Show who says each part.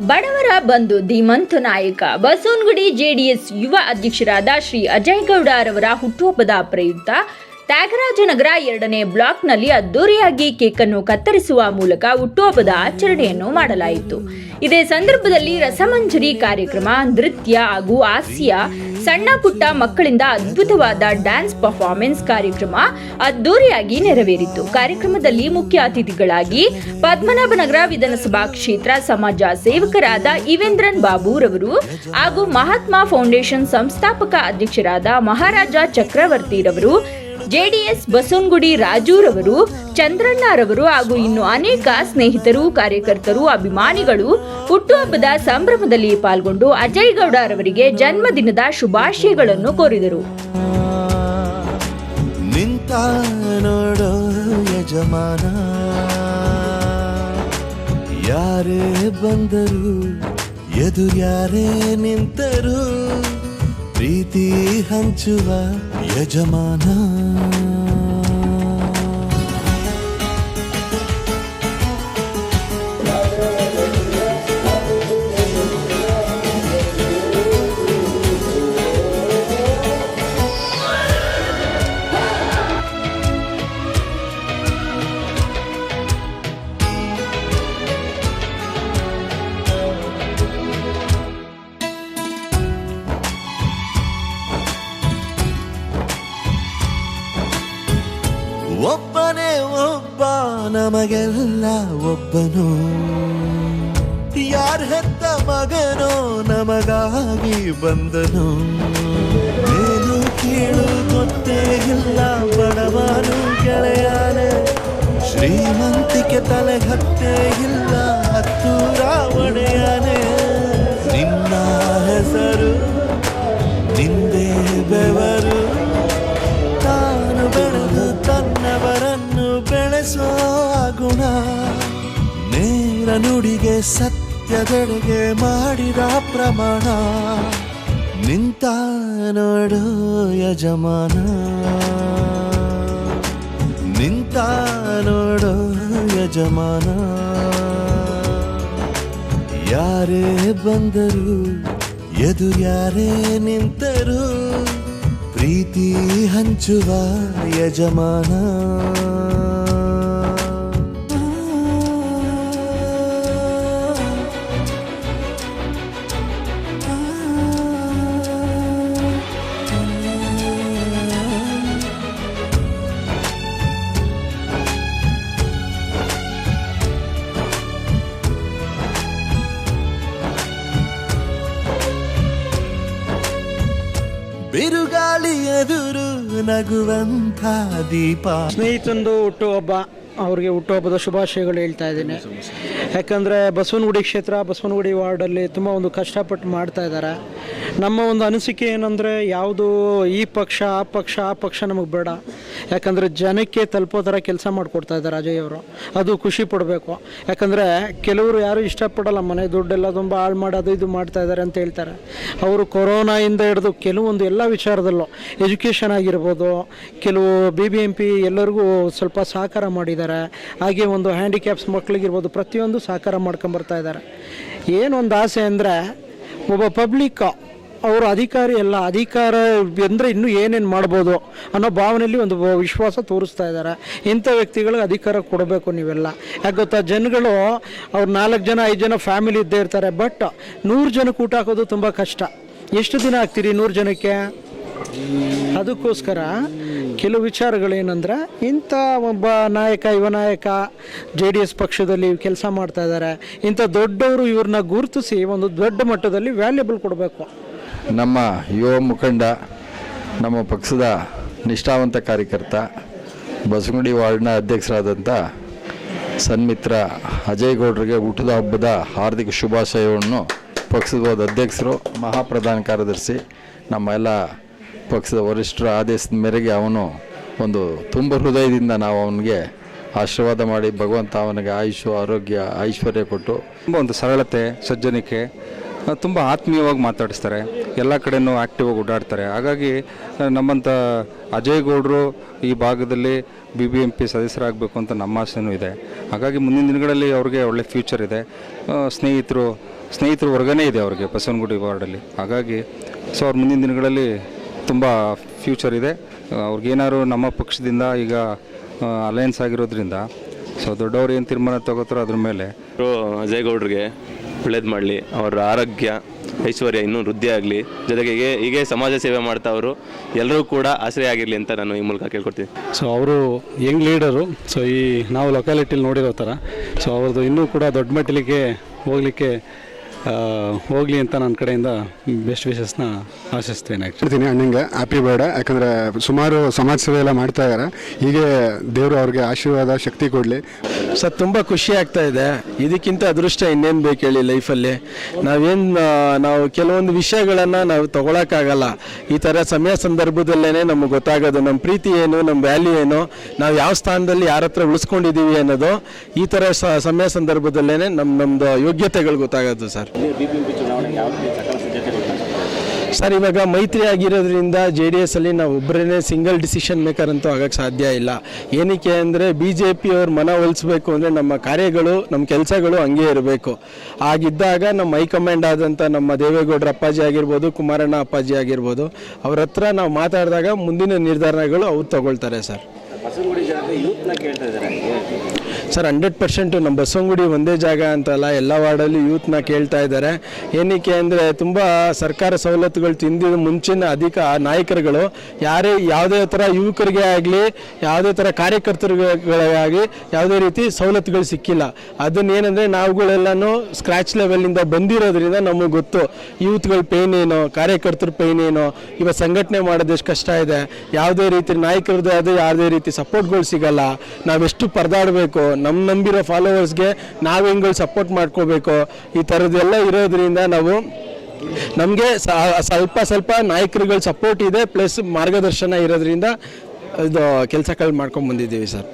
Speaker 1: ಬಡವರ ಬಂಧು ಧೀಮಂತ ನಾಯಕ, ಬಸವನಗುಡಿ ಜೆಡಿಎಸ್ ಯುವ ಅಧ್ಯಕ್ಷರಾದ ಶ್ರೀ ಅಜಯ್ ಗೌಡ ರವರ ಹುಟ್ಟುಹಬ್ಬದ ಪ್ರಯುಕ್ತ ತ್ಯಾಗರಾಜನಗರ ಎರಡನೇ ಬ್ಲಾಕ್ನಲ್ಲಿ ಅದ್ದೂರಿಯಾಗಿ ಕೇಕ್ ಅನ್ನು ಕತ್ತರಿಸುವ ಮೂಲಕ ಹುಟ್ಟುಹಬ್ಬದ ಆಚರಣೆಯನ್ನು ಮಾಡಲಾಯಿತು. ಇದೇ ಸಂದರ್ಭದಲ್ಲಿ ರಸಮಂಜರಿ ಕಾರ್ಯಕ್ರಮ, ನೃತ್ಯ ಹಾಗೂ ಹಾಸ್ಯ ಸಣ್ಣ ಪುಟ್ಟ ಮಕ್ಕಳಿಂದ ಅದ್ಭುತವಾದ ಡ್ಯಾನ್ಸ್ ಪರ್ಫಾರ್ಮೆನ್ಸ್ ಕಾರ್ಯಕ್ರಮ ಅದ್ದೂರಿಯಾಗಿ ನೆರವೇರಿತು. ಕಾರ್ಯಕ್ರಮದಲ್ಲಿ ಮುಖ್ಯ ಅತಿಥಿಗಳಾಗಿ ಪದ್ಮನಾಭನಗರ ವಿಧಾನಸಭಾ ಕ್ಷೇತ್ರ ಸಮಾಜ ಸೇವಕರಾದ ಇವೇಂದ್ರನ್ ಬಾಬು ರವರು ಹಾಗೂ ಮಹಾತ್ಮ ಫೌಂಡೇಶನ್ ಸಂಸ್ಥಾಪಕ ಅಧ್ಯಕ್ಷರಾದ ಮಹಾರಾಜ ಚಕ್ರವರ್ತಿರವರು ಜೆಡಿಎಸ್ ಬಸವನಗುಡಿ ರಾಜೂರವರು, ಚಂದ್ರಣ್ಣರವರು ಹಾಗೂ ಇನ್ನು ಅನೇಕ ಸ್ನೇಹಿತರು, ಕಾರ್ಯಕರ್ತರು, ಅಭಿಮಾನಿಗಳು ಹುಟ್ಟುಹಬ್ಬದ ಸಂಭ್ರಮದಲ್ಲಿ ಪಾಲ್ಗೊಂಡು ಅಜಯ್ ಗೌಡರವರಿಗೆ ಜನ್ಮದಿನದ ಶುಭಾಶಯಗಳನ್ನು ಕೋರಿದರು.
Speaker 2: ಯಾರೇ ಬಂದರು ಎದುರು ಯಾರೇ ನಿಂತರು ಪ್ರೀತಿ ಹಂಚುವ ಯಜಮಾನ. ನಮಗೆಲ್ಲ ಒಬ್ಬನು. ಯಾರ ಹೆತ್ತ ಮಗನೋ ನಮಗಾಗಿ ಬಂದನು. ಏನು ಕೇಳು ಗೊತ್ತೇ ಇಲ್ಲ ಬಡವನು ಗೆಳೆಯಾನೆ. ಶ್ರೀಮಂತಿಕೆ ತಲೆ ಹತ್ತೇ ಇಲ್ಲ ನುಡಿಗೆ ಸತ್ಯದೆಡೆಗೆ ಮಾಡಿದ ಪ್ರಮಾಣ. ನಿಂತ ನೋಡು ಯಜಮಾನ. ನಿಂತ ನೋಡು ಯಜಮಾನ. ಯಾರೇ ಬಂದರು ಎದು ಯಾರೇ ನಿಂತರು, ಪ್ರೀತಿ ಹಂಚುವ ಯಜಮಾನ. ಎದುರು ನಗುವಂಥ ದೀಪ.
Speaker 3: ಸ್ನೇಹಿತಂದು ಹುಟ್ಟುಹಬ್ಬ ಅವ್ರಿಗೆ ಹುಟ್ಟುಹಬ್ಬದ ಶುಭಾಶಯಗಳು ಹೇಳ್ತಾ ಇದ್ದೀನಿ. ಯಾಕಂದರೆ ಬಸವನಗುಡಿ ಕ್ಷೇತ್ರ, ಬಸವನಗುಡಿ ವಾರ್ಡಲ್ಲಿ ತುಂಬ ಒಂದು ಕಷ್ಟಪಟ್ಟು ಮಾಡ್ತಾ ಇದ್ದಾರೆ. ನಮ್ಮ ಒಂದು ಅನಿಸಿಕೆ ಏನಂದರೆ ಯಾವುದು ಈ ಪಕ್ಷ, ಆ ಪಕ್ಷ ಆ ಪಕ್ಷ ನಮಗೆ ಬೇಡ. ಯಾಕಂದರೆ ಜನಕ್ಕೆ ತಲುಪೋ ಥರ ಕೆಲಸ ಮಾಡಿಕೊಡ್ತಾ ಇದ್ದಾರೆ ಅಜಯ್ ಅವರು. ಅದು ಖುಷಿ ಪಡಬೇಕು. ಯಾಕಂದರೆ ಕೆಲವರು ಯಾರು ಇಷ್ಟಪಡಲ್ಲ, ಮನೆ ದುಡ್ಡೆಲ್ಲ ತುಂಬ ಹಾಳು ಮಾಡೋದು ಇದು ಮಾಡ್ತಾ ಇದ್ದಾರೆ ಅಂತ ಹೇಳ್ತಾರೆ. ಅವರು ಕೊರೋನಾಯಿಂದ ಹಿಡಿದು ಕೆಲವೊಂದು ಎಲ್ಲ ವಿಚಾರದಲ್ಲೂ ಎಜುಕೇಷನ್ ಆಗಿರ್ಬೋದು, ಕೆಲವು ಬಿ ಬಿ ಎಂ ಪಿ ಎಲ್ಲರಿಗೂ ಸ್ವಲ್ಪ ಸಹಕಾರ ಮಾಡಿದ್ದಾರೆ. ಹಾಗೆ ಒಂದು ಹ್ಯಾಂಡಿಕ್ಯಾಪ್ಸ್ ಮಕ್ಕಳಿಗಿರ್ಬೋದು ಪ್ರತಿಯೊಂದು ಸಹಕಾರ ಮಾಡ್ಕೊಂಬರ್ತಾ ಇದ್ದಾರೆ. ಏನೊಂದು ಆಸೆ ಅಂದರೆ, ಒಬ್ಬ ಪಬ್ಲಿಕ್ ಅವರು ಅಧಿಕಾರಿ ಅಲ್ಲ, ಅಧಿಕಾರ ಅಂದರೆ ಇನ್ನೂ ಏನೇನು ಮಾಡ್ಬೋದು ಅನ್ನೋ ಭಾವನೆಯಲ್ಲಿ ಒಂದು ವಿಶ್ವಾಸ ತೋರಿಸ್ತಾ ಇದ್ದಾರೆ. ಇಂಥ ವ್ಯಕ್ತಿಗಳಿಗೆ ಅಧಿಕಾರ ಕೊಡಬೇಕು ನೀವೆಲ್ಲ. ಯಾಕೆ ಗೊತ್ತಾ? ಜನಗಳು, ಅವ್ರು ನಾಲ್ಕು ಜನ, ಐದು ಜನ ಫ್ಯಾಮಿಲಿ ಇದ್ದೇ ಇರ್ತಾರೆ ಬಟ್ ನೂರು ಜನಕ್ಕೆ ಊಟ ಹಾಕೋದು ತುಂಬ ಕಷ್ಟ. ಎಷ್ಟು ದಿನ ಆಗ್ತೀರಿ ನೂರು ಜನಕ್ಕೆ? ಅದಕ್ಕೋಸ್ಕರ ಕೆಲವು ವಿಚಾರಗಳೇನಂದ್ರೆ, ಇಂಥ ಒಬ್ಬ ನಾಯಕ, ಯುವ ನಾಯಕ, ಜೆ ಡಿ ಎಸ್ ಪಕ್ಷದಲ್ಲಿ ಕೆಲಸ ಮಾಡ್ತಾ ಇದ್ದಾರೆ. ಇಂಥ ದೊಡ್ಡವರು ಇವ್ರನ್ನ ಗುರುತಿಸಿ ಒಂದು ದೊಡ್ಡ ಮಟ್ಟದಲ್ಲಿ ವ್ಯಾಲ್ಯೂಬಲ್ ಕೊಡಬೇಕು.
Speaker 4: ನಮ್ಮ ಯುವ ಮುಖಂಡ, ನಮ್ಮ ಪಕ್ಷದ ನಿಷ್ಠಾವಂತ ಕಾರ್ಯಕರ್ತ ಬಸಗುಂಡಿ ವಾರ್ಡ್ನ ಅಧ್ಯಕ್ಷರಾದಂಥ ಸನ್ಮಿತ್ರ ಅಜಯ್ ಗೌಡ್ರಿಗೆ ಹುಟ್ಟದ ಹಬ್ಬದ ಹಾರ್ದಿಕ ಶುಭಾಶಯವನ್ನು ಪಕ್ಷದ ಅಧ್ಯಕ್ಷರು, ಮಹಾಪ್ರಧಾನ ಕಾರ್ಯದರ್ಶಿ, ನಮ್ಮ ಎಲ್ಲ ಪಕ್ಷದ ವರಿಷ್ಠರ ಆದೇಶದ ಮೇರೆಗೆ ಅವನು ಒಂದು ತುಂಬ ಹೃದಯದಿಂದ ನಾವು ಅವನಿಗೆ ಆಶೀರ್ವಾದ ಮಾಡಿ ಭಗವಂತ ಅವನಿಗೆ ಆಯುಷು, ಆರೋಗ್ಯ, ಐಶ್ವರ್ಯ ಕೊಟ್ಟು
Speaker 5: ತುಂಬ ಒಂದು ಸರಳತೆ, ಸಜ್ಜನಿಕೆ, ತುಂಬ ಆತ್ಮೀಯವಾಗಿ ಮಾತಾಡಿಸ್ತಾರೆ. ಎಲ್ಲ ಕಡೆನೂ ಆ್ಯಕ್ಟಿವ್ ಆಗಿ ಓಡಾಡ್ತಾರೆ. ಹಾಗಾಗಿ ನಮ್ಮಂಥ ಅಜಯ್ ಗೌಡರು ಈ ಭಾಗದಲ್ಲಿ ಬಿ ಬಿ ಎಂ ಪಿ ಸದಸ್ಯರಾಗಬೇಕು ಅಂತ ನಮ್ಮ ಆಸೆನೂ ಇದೆ. ಹಾಗಾಗಿ ಮುಂದಿನ ದಿನಗಳಲ್ಲಿ ಅವ್ರಿಗೆ ಒಳ್ಳೆ ಫ್ಯೂಚರ್ ಇದೆ. ಸ್ನೇಹಿತರು ಸ್ನೇಹಿತರು ವರ್ಗನೇ ಇದೆ ಅವ್ರಿಗೆ ಬಸವನಗುಡಿ ವಾರ್ಡಲ್ಲಿ. ಹಾಗಾಗಿ, ಸೊ ಅವ್ರ ಮುಂದಿನ ದಿನಗಳಲ್ಲಿ ತುಂಬ ಫ್ಯೂಚರ್ ಇದೆ. ಅವ್ರಿಗೇನಾದ್ರು ನಮ್ಮ ಪಕ್ಷದಿಂದ ಈಗ ಅಲಯನ್ಸ್ ಆಗಿರೋದ್ರಿಂದ, ಸೊ ದೊಡ್ಡವ್ರು ಏನು ತೀರ್ಮಾನ ತಗೋತಾರೋ ಅದ್ರ ಮೇಲೆ.
Speaker 6: ಅಜಯ್ ಗೌಡ್ರಿಗೆ ಒಳ್ಳೇದು ಮಾಡಲಿ. ಅವರ ಆರೋಗ್ಯ ಐಶ್ವರ್ಯ ಇನ್ನೂ ವೃದ್ಧಿ ಆಗಲಿ. ಜೊತೆಗೆ ಹೀಗೆ ಸಮಾಜ ಸೇವೆ ಮಾಡ್ತಾ ಅವರು ಎಲ್ಲರೂ ಕೂಡ ಆಶ್ರಯ ಆಗಿರಲಿ ಅಂತ ನಾನು ಈ ಮೂಲಕ ಕೇಳ್ಕೊಡ್ತೀನಿ.
Speaker 7: ಸೊ ಅವರು ಯಂಗ್ ಲೀಡರು ಸೊ ಈ ನಾವು ಲೊಕ್ಯಾಲಿಟಿಲಿ ನೋಡಿರೋ ಥರ ಸೊ ಅವ್ರದ್ದು ಇನ್ನೂ ಕೂಡ ದೊಡ್ಡ ಮಟ್ಟಲಿಗೆ ಹೋಗಲಿಕ್ಕೆ ಹೋಗಲಿ ಅಂತ ನನ್ನ ಕಡೆಯಿಂದ ಬೆಸ್ಟ್ ವಿಶಸ್ನ ಆಶಿಸ್ತೇನೆ ಆ್ಯಕ್ಚುಲಿ
Speaker 8: ಅಣ್ಣಂಗೆ ಹ್ಯಾಪಿ ಬೇಡ ಯಾಕಂದರೆ ಸುಮಾರು ಸಮಾಜ ಸೇವೆ ಎಲ್ಲ ಮಾಡ್ತಾ ಇದ್ದಾರೆ ಹೀಗೆ ದೇವರು ಅವ್ರಿಗೆ ಆಶೀರ್ವಾದ ಶಕ್ತಿ ಕೊಡಲಿ.
Speaker 9: ಸರ್ ತುಂಬ ಖುಷಿ ಆಗ್ತಾ ಇದೆ. ಇದಕ್ಕಿಂತ ಅದೃಷ್ಟ ಇನ್ನೇನು ಬೇಕು ಹೇಳಿ ಲೈಫಲ್ಲಿ ನಾವೇನು ನಾವು ಕೆಲವೊಂದು ವಿಷಯಗಳನ್ನು ನಾವು ತಗೊಳಕ್ಕಾಗಲ್ಲ. ಈ ಥರ ಸಮಯ ಸಂದರ್ಭದಲ್ಲೇ ನಮಗೆ ಗೊತ್ತಾಗೋದು ನಮ್ಮ ಪ್ರೀತಿ ಏನು ನಮ್ಮ ವ್ಯಾಲ್ಯೂ ಏನು ನಾವು ಯಾವ ಸ್ಥಾನದಲ್ಲಿ ಯಾರ ಹತ್ರ ಉಳಿಸ್ಕೊಂಡಿದ್ದೀವಿ ಅನ್ನೋದು ಈ ಥರ ಸಮಯ ಸಂದರ್ಭದಲ್ಲೇ ನಮ್ಮ ನಮ್ಮದು ಯೋಗ್ಯತೆಗಳು ಗೊತ್ತಾಗೋದು ಸರ್. ಸರ್ ಇವಾಗ ಮೈತ್ರಿ ಆಗಿರೋದ್ರಿಂದ ಜೆ ಡಿ ಎಸ್ ಅಲ್ಲಿ ನಾವು ಒಬ್ಬರೇ ಸಿಂಗಲ್ ಡಿಸಿಷನ್ ಮೇಕರ್ ಅಂತೂ ಆಗಕ್ಕೆ ಸಾಧ್ಯ ಇಲ್ಲ. ಏನಕ್ಕೆ ಅಂದರೆ ಬಿ ಜೆ ಪಿ ಅವ್ರ ಮನ ಒಲಿಸ್ಬೇಕು ಅಂದರೆ ನಮ್ಮ ಕಾರ್ಯಗಳು ನಮ್ಮ ಕೆಲಸಗಳು ಹಂಗೆ ಇರಬೇಕು. ಆಗಿದ್ದಾಗ ನಮ್ಮ ಹೈಕಮಾಂಡ್ ಆದಂಥ ನಮ್ಮ ದೇವೇಗೌಡರ ಅಪ್ಪಾಜಿ ಆಗಿರ್ಬೋದು ಕುಮಾರಣ್ಣ ಅಪ್ಪಾಜಿ ಆಗಿರ್ಬೋದು ಅವ್ರ ಹತ್ರ ನಾವು ಮಾತಾಡಿದಾಗ ಮುಂದಿನ ನಿರ್ಧಾರಗಳು ಅವ್ರು ತಗೊಳ್ತಾರೆ ಸರ್. ಸರ್ ಹಂಡ್ರೆಡ್ ಪರ್ಸೆಂಟು ನಮ್ಮ ಬಸವಂಗುಡಿ ಒಂದೇ ಜಾಗ ಅಂತಲ್ಲ, ಎಲ್ಲ ವಾರ್ಡಲ್ಲಿ ಯೂತ್ನ ಕೇಳ್ತಾ ಇದ್ದಾರೆ. ಏನಕ್ಕೆ ಅಂದರೆ ತುಂಬ ಸರ್ಕಾರ ಸವಲತ್ತುಗಳು ತಿಂದಿದ ಮುಂಚಿನ ಅಧಿಕ ನಾಯಕರುಗಳು, ಯಾರೇ ಯಾವುದೇ ಥರ ಯುವಕರಿಗೆ ಆಗಲಿ, ಯಾವುದೇ ಥರ ಕಾರ್ಯಕರ್ತರುಗಳಿಗಾಗಿ ಯಾವುದೇ ರೀತಿ ಸವಲತ್ತುಗಳು ಸಿಕ್ಕಿಲ್ಲ. ಅದನ್ನೇನೆಂದರೆ ನಾವುಗಳೆಲ್ಲನೂ ಸ್ಕ್ರ್ಯಾಚ್ ಲೆವೆಲಿಂದ ಬಂದಿರೋದ್ರಿಂದ ನಮಗೆ ಗೊತ್ತು ಯೂತ್ಗಳ ಪೇನ್ ಏನು, ಕಾರ್ಯಕರ್ತರ ಪೇನ್ ಏನು ಇವಾಗ ಸಂಘಟನೆ ಮಾಡೋದು ಎಷ್ಟು ಕಷ್ಟ ಇದೆ, ಯಾವುದೇ ರೀತಿ ನಾಯಕರದ್ದು ಯಾವುದೇ ರೀತಿ ಸಪೋರ್ಟ್ಗಳು ಸಿಗಲ್ಲ, ನಾವೆಷ್ಟು ಪರದಾಡಬೇಕು ನಮ್ಮ ನಂಬಿರೋ ಫಾಲೋವರ್ಸ್ಗೆ ನಾವು ಹೆಂಗಳು ಸಪೋರ್ಟ್ ಮಾಡ್ಕೋಬೇಕು? ಈ ಥರದ್ದೆಲ್ಲ ಇರೋದ್ರಿಂದ ನಾವು ನಮಗೆ ಸ್ವಲ್ಪ ಸ್ವಲ್ಪ ನಾಯಕರುಗಳ ಸಪೋರ್ಟ್ ಇದೆ ಪ್ಲಸ್ ಮಾರ್ಗದರ್ಶನ ಇರೋದ್ರಿಂದ ಇದು ಕೆಲಸಗಳು ಮಾಡ್ಕೊಂಡು ಬಂದಿದ್ದೀವಿ ಸರ್.